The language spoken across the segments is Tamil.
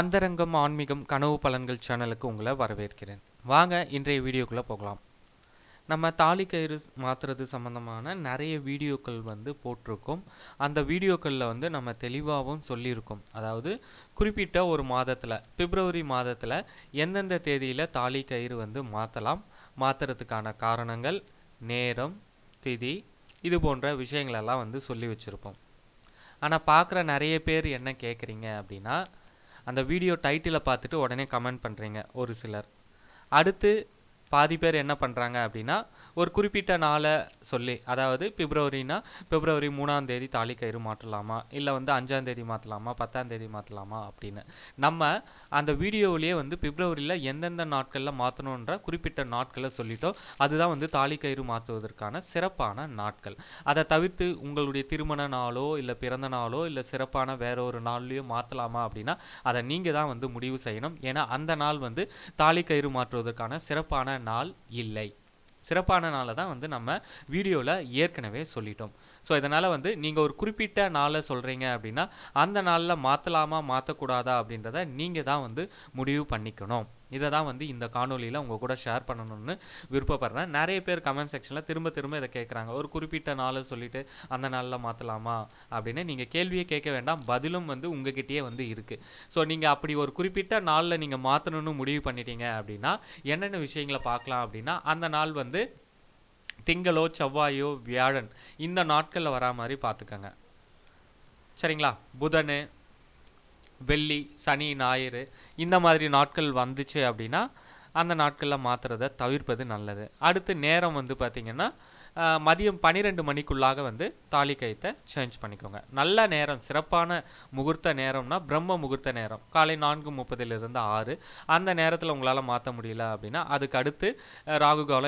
அந்தரங்கம் ஆன்மீகம் கனவு பலன்கள் சேனலுக்கு உங்களை வரவேற்கிறேன். வாங்க இன்றைய வீடியோக்குள்ளே போகலாம். நம்ம தாலி கயிறு மாற்றுறது சம்மந்தமான நிறைய வீடியோக்கள் வந்து போட்டிருக்கோம். அந்த வீடியோக்களில் வந்து நம்ம தெளிவாகவும் சொல்லியிருக்கோம். அதாவது குறிப்பிட்ட ஒரு மாதத்தில் பிப்ரவரி மாதத்தில் எந்தெந்த தேதியில் தாலி கயிறு வந்து மாற்றலாம் மாற்றுறதுக்கான காரணங்கள் நேரம் திதி இது போன்ற விஷயங்களெல்லாம் வந்து சொல்லி வச்சுருப்போம். ஆனால் பார்க்குற நிறைய பேர் என்ன கேட்குறீங்க அப்படின்னா அந்த வீடியோ டைட்டிலை பார்த்துட்டு உடனே கமெண்ட் பண்ணுறீங்க ஒரு சிலர். அடுத்து பாதி பேர் என்ன பண்ணுறாங்க அப்படின்னா ஒரு குறிப்பிட்ட நாளை சொல்லி அதாவது பிப்ரவரினா பிப்ரவரி மூணாம் தேதி தாலி கயிறு மாற்றலாமா? இல்லை வந்து அஞ்சாம் தேதி மாற்றலாமா? பத்தாம் தேதி மாற்றலாமா? அப்படின்னு. நம்ம அந்த வீடியோவிலேயே வந்து பிப்ரவரியில் எந்தெந்த நாட்களில் மாற்றணுன்ற குறிப்பிட்ட நாட்களை சொல்லிட்டோம். அதுதான் வந்து தாலி கயிறு மாற்றுவதற்கான சிறப்பான நாட்கள். அதை தவிர்த்து உங்களுடைய திருமண நாளோ இல்லை பிறந்த நாளோ இல்லை சிறப்பான வேற ஒரு நாள்லையோ மாற்றலாமா அப்படின்னா அதை நீங்கள் தான் வந்து முடிவு செய்யணும். ஏன்னா அந்த நாள் வந்து தாலி கயிறு மாற்றுவதற்கான சிறப்பான நாள் இல்லை. சிறப்பான நாளை தான் வந்து நம்ம வீடியோவில் ஏற்கனவே சொல்லிட்டோம். ஸோ இதனால் வந்து நீங்கள் ஒரு குறிப்பிட்ட நாளை சொல்கிறீங்க அப்படின்னா அந்த நாளில் மாற்றலாமா மாற்றக்கூடாதா அப்படின்றத நீங்கள் தான் வந்து முடிவு பண்ணிக்கணும். இதை தான் வந்து இந்த காணொலியில் உங்கள் கூட ஷேர் பண்ணணும்னு விருப்பப்படுறேன். நிறைய பேர் கமெண்ட் செக்ஷனில் திரும்ப திரும்ப இதை கேட்குறாங்க ஒரு குறிப்பிட்ட நாளை சொல்லிவிட்டு அந்த நாளில் மாற்றலாமா அப்படின்னு நீங்கள் கேள்வியே கேட்க வேண்டாம். பதிலும் வந்து உங்ககிட்டயே வந்து இருக்குது ஸோ நீங்கள் அப்படி ஒரு குறிப்பிட்ட நாளில் நீங்கள் மாற்றணும்னு முடிவு பண்ணிட்டீங்க அப்படின்னா என்னென்ன விஷயங்களை பார்க்கலாம் அப்படின்னா அந்த நாள் வந்து திங்களோ செவ்வாயோ வியாழன் இந்த நாட்களில் வரா மாதிரி பார்த்துக்கங்க. சரிங்களா? புதன் வெள்ளி சனி ஞாயிறு இந்த மாதிரி நாட்கள் வந்துச்சு அப்படின்னா அந்த நாட்களில் மாற்றுறதை தவிர்ப்பது நல்லது. அடுத்து நேரம் வந்து பார்த்திங்கன்னா மதியம் பன்னிரெண்டு மணிக்குள்ளாக வந்து தாலி கயித்தை சேஞ்ச் பண்ணிக்கோங்க. நல்ல நேரம் சிறப்பான முகூர்த்த நேரம்னா பிரம்ம முகூர்த்த நேரம். காலை நான்கு முப்பதிலிருந்து ஆறு. அந்த நேரத்தில் உங்களால் மாற்ற முடியல அப்படின்னா அதுக்கு அடுத்து அஹ்,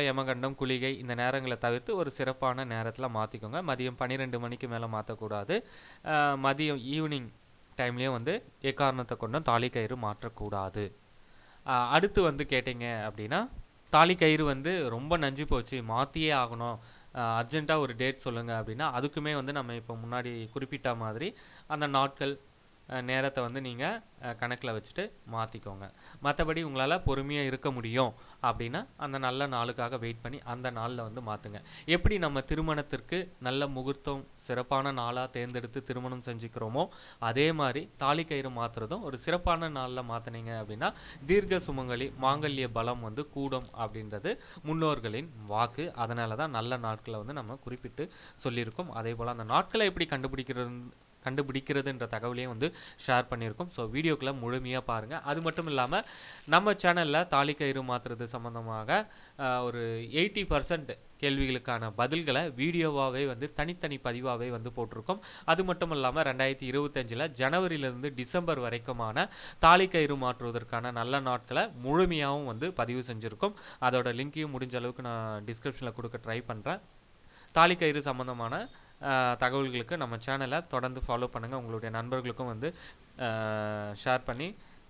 யமகண்டம் குளிகை இந்த நேரங்களை தவிர்த்து ஒரு சிறப்பான நேரத்தில் மாற்றிக்கோங்க மதியம் பன்னிரெண்டு மணிக்கு மேலே மாற்றக்கூடாது மதியம் ஈவினிங் டைம்லேயும் வந்து எக்காரணத்தை கொண்டும் தாலி கயிறு மாற்றக்கூடாது. அடுத்து வந்து கேட்டிங்க அப்படின்னா தாலி கயிறு வந்து ரொம்ப நஞ்சு போச்சு மாற்றியே ஆகணும். அர்ஜென்ட்டாக ஒரு டேட் சொல்லுங்கள் அப்படின்னா அதுக்குமே வந்து நம்ம இப்போ முன்னாடி குறிப்பிட்ட மாதிரி அந்த நாட்கள் நேரத்தை வந்து நீங்கள் கணக்கில் வச்சுட்டு மாற்றிக்கோங்க மற்றபடி உங்களால் பொறுமையாக இருக்க முடியும் அப்படின்னா அந்த நல்ல நாளுக்காக வெயிட் பண்ணி அந்த நாளில் வந்து மாற்றுங்க எப்படி நம்ம திருமணத்திற்கு நல்ல முகூர்த்தம் சிறப்பான நாளாக தேர்ந்தெடுத்து திருமணம் செஞ்சுக்கிறோமோ அதே மாதிரி தாலி கயிறு மாற்றுறதும் ஒரு சிறப்பான நாளில் மாற்றினீங்க அப்படின்னா தீர்க்க சுமங்கலி மாங்கல்ய பலம் வந்து கூடும் அப்படின்றது முன்னோர்களின் வாக்கு. அதனால தான் நல்ல நாட்களை வந்து நம்ம குறிப்பிட்டு சொல்லியிருக்கோம். அதே போல் அந்த நாட்களை எப்படி கண்டுபிடிக்கிறது கண்டுபிடிக்கிறதுன்ற தகவலையும் வந்து ஷேர் பண்ணியிருக்கோம். ஸோ வீடியோக்களை முழுமையாக பாருங்கள் அது மட்டும் இல்லாமல் நம்ம சேனலில் தாலி கயிறு மாற்றுறது சம்மந்தமாக ஒரு எயிட்டி பர்சன்ட் கேள்விகளுக்கான பதில்களை வீடியோவாகவே வந்து தனித்தனி பதிவாகவே வந்து போட்டிருக்கோம். அது மட்டும் இல்லாமல் ரெண்டாயிரத்தி இருபத்தஞ்சில் ஜனவரியிலிருந்து டிசம்பர் வரைக்குமான தாலி கயிறு மாற்றுவதற்கான நல்ல நாட்களை முழுமையாகவும் வந்து பதிவு செஞ்சுருக்கோம். அதோட லிங்க்கையும் முடிஞ்ச அளவுக்கு நான் டிஸ்கிரிப்ஷனில் கொடுக்க ட்ரை பண்ணுறேன் தாலி கயிறு சம்மந்தமான தகவல்களுக்கு நம்ம சேனலை தொடர்ந்து ஃபாலோ பண்ணுங்கள் உங்களுடைய நண்பர்களுக்கும் வந்து ஷேர் பண்ணி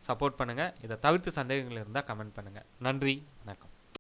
சப்போர்ட் பண்ணுங்கள் இதை தவிர்த்து சந்தேகங்கள் இருந்தால் கமெண்ட் பண்ணுங்கள் நன்றி. வணக்கம்.